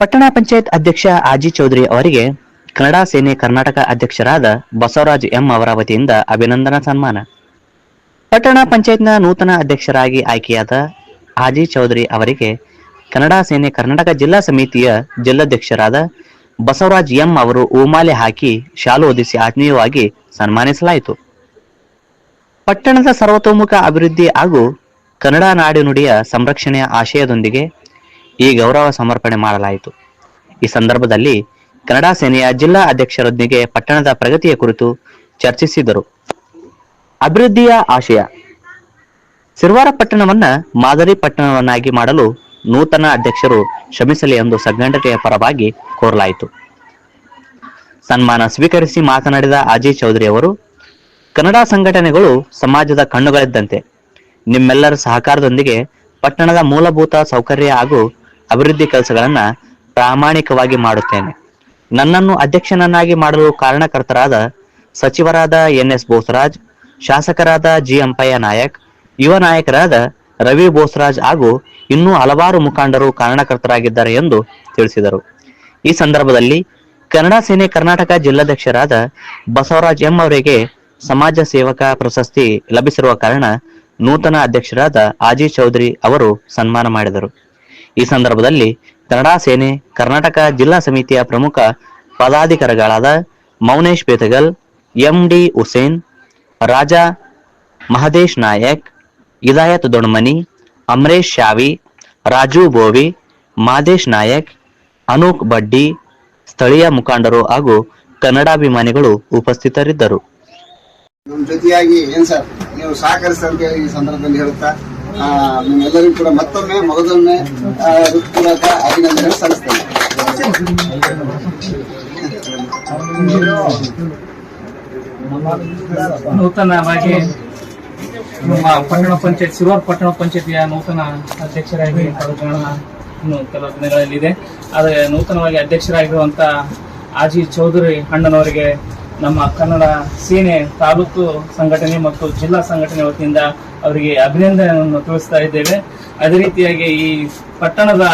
ಪಟ್ಟಣ ಪಂಚಾಯತ್ ಅಧ್ಯಕ್ಷ ಆಜಿ ಚೌಧರಿ ಅವರಿಗೆ ಕನ್ನಡ ಸೇನೆ ಕರ್ನಾಟಕ ಅಧ್ಯಕ್ಷರಾದ ಬಸವರಾಜ್ ಎಂ ಅವರ ವತಿಯಿಂದ ಅಭಿನಂದನಾ ಸನ್ಮಾನ. ಪಟ್ಟಣ ಪಂಚಾಯತ್ನ ನೂತನ ಅಧ್ಯಕ್ಷರಾಗಿ ಆಯ್ಕೆಯಾದ ಆಜಿ ಚೌಧರಿ ಅವರಿಗೆ ಕನ್ನಡ ಸೇನೆ ಕರ್ನಾಟಕ ಜಿಲ್ಲಾ ಸಮಿತಿಯ ಜಿಲ್ಲಾಧ್ಯಕ್ಷರಾದ ಬಸವರಾಜ್ ಎಂ ಅವರು ಹೂಮಾಲೆ ಹಾಕಿ ಶಾಲು ಒದಿಸಿ ಆತ್ಮೀಯವಾಗಿ ಸನ್ಮಾನಿಸಲಾಯಿತು. ಪಟ್ಟಣದ ಸರ್ವತೋಮುಖ ಅಭಿವೃದ್ಧಿ ಹಾಗೂ ಕನ್ನಡ ನಾಡು ನುಡಿಯ ಸಂರಕ್ಷಣೆಯ ಆಶಯದೊಂದಿಗೆ ಈ ಗೌರವ ಸಮರ್ಪಣೆ ಮಾಡಲಾಯಿತು. ಈ ಸಂದರ್ಭದಲ್ಲಿ ಕನ್ನಡ ಸೇನೆಯ ಜಿಲ್ಲಾ ಅಧ್ಯಕ್ಷರೊಂದಿಗೆ ಪಟ್ಟಣದ ಪ್ರಗತಿಯ ಕುರಿತು ಚರ್ಚಿಸಿದರು. ಅಭಿವೃದ್ಧಿಯ ಆಶಯ. ಸಿರ್ವಾರ ಪಟ್ಟಣವನ್ನ ಮಾದರಿ ಪಟ್ಟಣವನ್ನಾಗಿ ಮಾಡಲು ನೂತನ ಅಧ್ಯಕ್ಷರು ಶ್ರಮಿಸಲಿ ಎಂದು ಸಂಘಟನೆಯ ಪರವಾಗಿ ಕೋರಲಾಯಿತು. ಸನ್ಮಾನ ಸ್ವೀಕರಿಸಿ ಮಾತನಾಡಿದ ಅಜಯ್ ಚೌಧರಿ ಅವರು, ಕನ್ನಡ ಸಂಘಟನೆಗಳು ಸಮಾಜದ ಕಣ್ಣುಗಳಿದ್ದಂತೆ. ನಿಮ್ಮೆಲ್ಲರ ಸಹಕಾರದೊಂದಿಗೆ ಪಟ್ಟಣದ ಮೂಲಭೂತ ಸೌಕರ್ಯ ಹಾಗೂ ಅಭಿವೃದ್ಧಿ ಕೆಲಸಗಳನ್ನ ಪ್ರಾಮಾಣಿಕವಾಗಿ ಮಾಡುತ್ತೇನೆ. ನನ್ನನ್ನು ಅಧ್ಯಕ್ಷನನ್ನಾಗಿ ಮಾಡಲು ಕಾರಣಕರ್ತರಾದ ಸಚಿವರಾದ ಎನ್ ಎಸ್ ಬೋಸರಾಜ್, ಶಾಸಕರಾದ ಜಿ ಅಂಪಯ್ಯ ನಾಯಕ್, ಯುವ ನಾಯಕರಾದ ರವಿ ಬೋಸರಾಜ್ ಹಾಗೂ ಇನ್ನೂ ಹಲವಾರು ಮುಖಂಡರು ಕಾರಣಕರ್ತರಾಗಿದ್ದಾರೆ ಎಂದು ತಿಳಿಸಿದರು. ಈ ಸಂದರ್ಭದಲ್ಲಿ ಕನ್ನಡ ಸೇನೆ ಕರ್ನಾಟಕ ಜಿಲ್ಲಾಧ್ಯಕ್ಷರಾದ ಬಸವರಾಜ್ ಎಂ ಅವರಿಗೆ ಸಮಾಜ ಸೇವಕ ಪ್ರಶಸ್ತಿ ಲಭಿಸಿರುವ ಕಾರಣ ನೂತನ ಅಧ್ಯಕ್ಷರಾದ ಆಜಿ ಚೌಧರಿ ಅವರು ಸನ್ಮಾನ ಮಾಡಿದರು. ಈ ಸಂದರ್ಭದಲ್ಲಿ ಕನ್ನಡ ಸೇನೆ, ಕರ್ನಾಟಕ ಜಿಲ್ಲಾ ಸಮಿತಿಯ ಪ್ರಮುಖ ಪದಾಧಿಕಾರಿಗಳಾದ ಮೌನೇಶ್ ಬೇತಗಲ್ ಎಂ ಡಿ ಹುಸೇನ್, ರಾಜಾ ಮಹದೇಶ್ ನಾಯಕ್ ಇದಾಯತ್ ದೊಡ್ಮನಿ, ಅಮರೇಶ್ ಶಾವಿ, ರಾಜು ಬೋವಿ, ಮಾದೇಶ್ ನಾಯಕ್, ಅನೂಕ್ ಬಡ್ಡಿ, ಸ್ಥಳೀಯ ಮುಖಂಡರು ಹಾಗೂ ಕನ್ನಡಾಭಿಮಾನಿಗಳು ಉಪಸ್ಥಿತರಿದ್ದರು. ನಮ್ಮ ಜೊತೆಯಾಗಿ ಏನ್ ಸರ್, ನೀವು ಸಹಕರಿಸಿದಂತೆ ಈ ಸಂದರ್ಭದಲ್ಲಿ ಹೇಳುತ್ತಾ? ನಿಮ್ಮೆಲ್ಲರಿಗೂ ಕೂಡ ಮತ್ತೊಮ್ಮೆ ಮಗದೊಮ್ಮೆ ಹೃತ್ಪೂರ್ವಕ ಅಭಿನಂದನೆ ಸಲ್ಲಿಸ್ತೇನೆ. ನೂತನವಾಗಿ ನಮ್ಮ ಪಟ್ಟಣ ಪಂಚಾಯತ್ ಸಿರುವಾರ್ ಪಟ್ಟಣ ಪಂಚಾಯತಿಯ ನೂತನ ಅಧ್ಯಕ್ಷರಾಗಿ ಪದಗ್ರಹಣ ಇನ್ನು ಕೆಲವು ದಿನಗಳಲ್ಲಿದೆ ಆದರೆ ನೂತನವಾಗಿ ಅಧ್ಯಕ್ಷರಾಗಿರುವಂತ ಆಜಿ ಚೌಧರಿ ಅಣ್ಣನವರಿಗೆ ನಮ್ಮ ಕನ್ನಡ ಸೇನೆ ತಾಲೂಕು ಸಂಘಟನೆ ಮತ್ತು ಜಿಲ್ಲಾ ಸಂಘಟನೆ ವತಿಯಿಂದ ಅವರಿಗೆ ಅಭಿನಂದನೆಯನ್ನು ತಿಳಿಸ್ತಾ ಇದ್ದೇವೆ. ಅದೇ ರೀತಿಯಾಗಿ ಈ ಪಟ್ಟಣದ,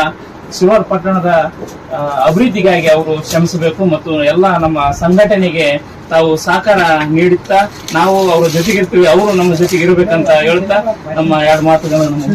ಶಿವರ್ ಪಟ್ಟಣದ ಅಭಿವೃದ್ಧಿಗಾಗಿ ಅವರು ಶ್ರಮಿಸಬೇಕು ಮತ್ತು ಎಲ್ಲ ನಮ್ಮ ಸಂಘಟನೆಗೆ ತಾವು ಸಹಕಾರ ನೀಡುತ್ತಾ ನಾವು ಅವರ ಜೊತೆಗಿರ್ತೀವಿ, ಅವರು ನಮ್ಮ ಜೊತೆಗೆ ಇರಬೇಕಂತ ಹೇಳ್ತಾ ನಮ್ಮ ಎರಡು ಮಾತುಗಳನ್ನು